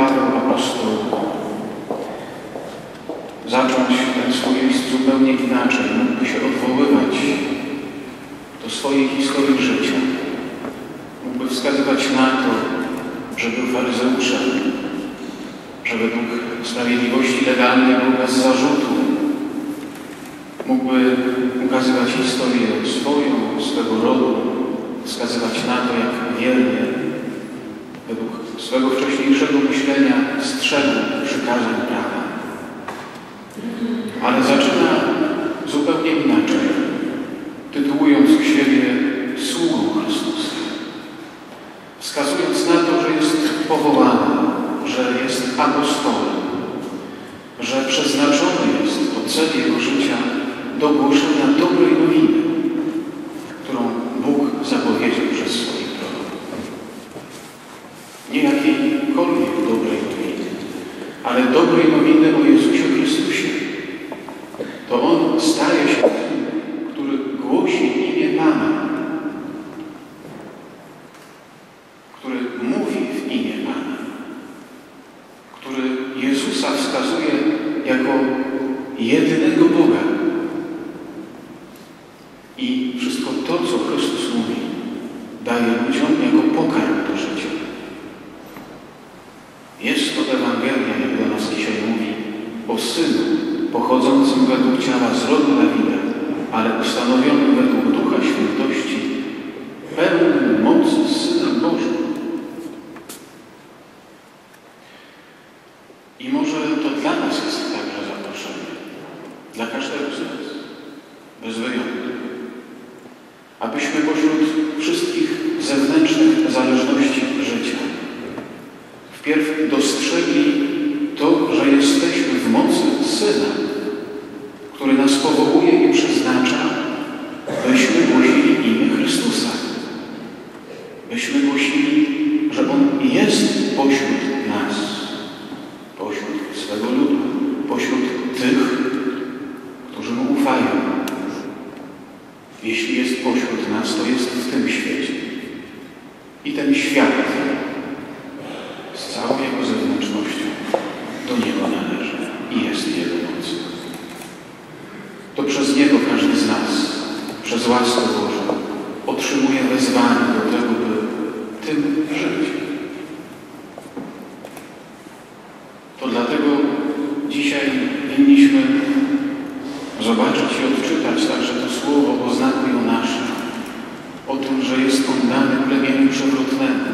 Paweł apostoł zacząć ten swój list zupełnie inaczej. Mógłby się odwoływać do swojej historii życia. Mógłby wskazywać na to, że był faryzeuszem, że według sprawiedliwości legalnej był bez zarzutu. Mógłby ukazywać historię swoją, swego rodu, wskazywać na to, jak wiernie swego wcześniejszego myślenia strzegł przykazań prawa. Ale zaczyna zupełnie inaczej, tytułując siebie sługą Chrystusa, wskazując na to, że jest powołany, że jest apostołem, że przeznaczony jest to cel jego życia do głoszenia dobrej nowiny, jakiejkolwiek dobrej nowiny, ale dobrej nowiny o Jezusie Chrystusie. To On staje się tym, który głosi imię Pana, który mówi w imię Pana, który Jezusa wskazuje jako jedynego Boga. I wszystko to, co Chrystus mówi, daje ludziom jako pokarm do życia. Jest to Ewangelia, jak do nas dzisiaj mówi, o Synu pochodzącym według ciała z rodu Dawida, ale ustanowionym według Ducha Świętości, pełnym mocy Synem Bożym. I może to dla nas jest także zaproszenie. Dla każdego z nas. Bez wyjątku. Abyśmy pośród wszystkich zewnętrznych zależności życia wpierw dostrzegli to, że jesteśmy w mocy Syna, powołuje i przeznacza, byśmy głosili imię Chrystusa. Byśmy głosili, że On jest pośród nas, pośród swego ludu, pośród tych, którzy Mu ufają. Jeśli jest pośród nas, to jest w tym świecie. I ten świat z całą jego zewnętrznością do Niego należy i jest Jego mocą. To przez Niego każdy z nas, łaskę Bożą, otrzymuje wezwanie do tego, by tym żyć. To dlatego dzisiaj winniśmy zobaczyć i odczytać także to słowo o znaku Jonasza, o tym, że jest on dany plemieniu przewrotnemu,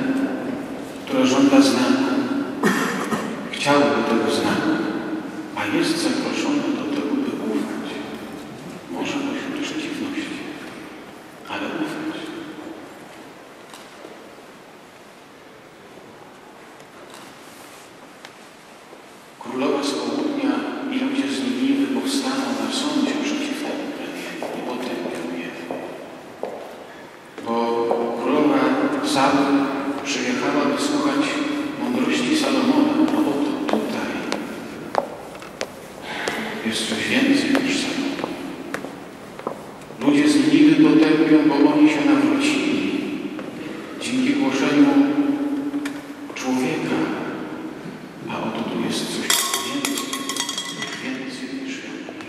które żąda znaku. Chciałby tego znaku, a jest zaproszony do tego, by ufać. Może pośród przeciwności, ale ufać. Królowa z południa i ludzie z Niniwy powstaną na sądzie przeciw temu plemieniu i potępią je. Bo królowa Saby przyjechała wysłuchać mądrości Salomona, a oto tutaj jest coś więcej niż Salomon. Ludzie z Niniwy potępią, bo oni się nawrócili dzięki głoszeniu człowieka, a oto tu jest coś więcej, więcej niż Jonasz.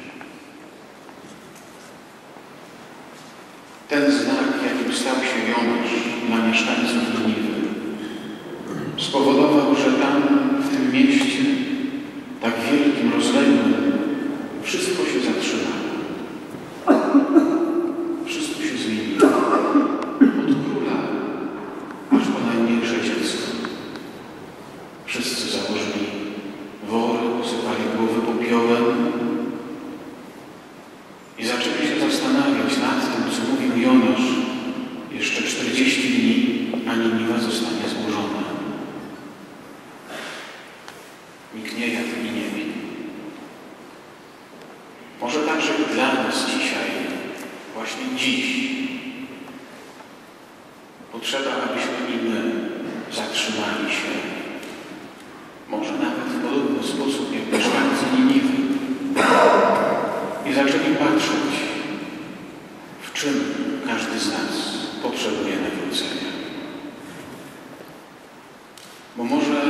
Ten znak, jakim stał się Jonasz dla mieszkańców Niniwy, spowodował, że tam, w tym mieście, tak wielkim, Może także dla nas dzisiaj, właśnie dziś, potrzeba, abyśmy i my zatrzymali się. Może nawet w podobny sposób jak mieszkańcy Niniwy. I zaczęli patrzeć, w czym każdy z nas potrzebuje nawrócenia. Bo może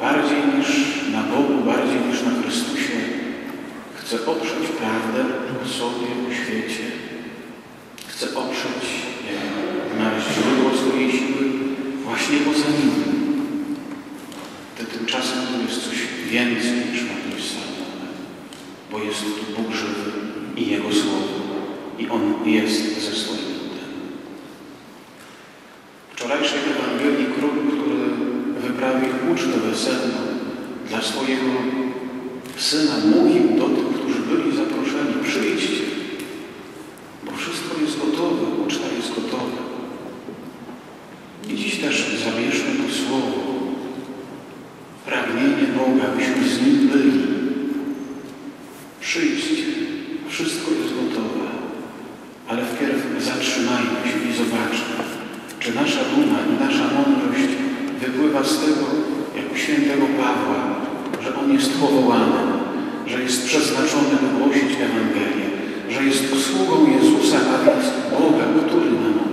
bardziej niż na Bogu, bardziej niż na Chrystusie, chce oprzeć prawdę o sobie, o świecie, chce oprzeć, znaleźć źródło swojej siły właśnie poza nim. To tymczasem jest coś więcej niż napisane, bo jest tu Bóg żywy i Jego Słowo i On jest ze swoim ludem. Wczorajszej Ewangelii król, który wyprawił ucztę weselną dla swojego syna, mówił do tych, zaproszeni, przyjdźcie, bo wszystko jest gotowe, uczta jest gotowa. I dziś też zabierzmy to słowo, pragnienie Boga, byśmy z Nim byli. Przyjdźcie, wszystko jest gotowe, ale wpierw zatrzymajmy się i zobaczmy, czy nasza duma i nasza mądrość wypływa z tego, jak u świętego Pawła, że on jest powołany, że jest przeznaczony głosić Ewangelię, że jest sługą Jezusa, a więc Bogiem, który nam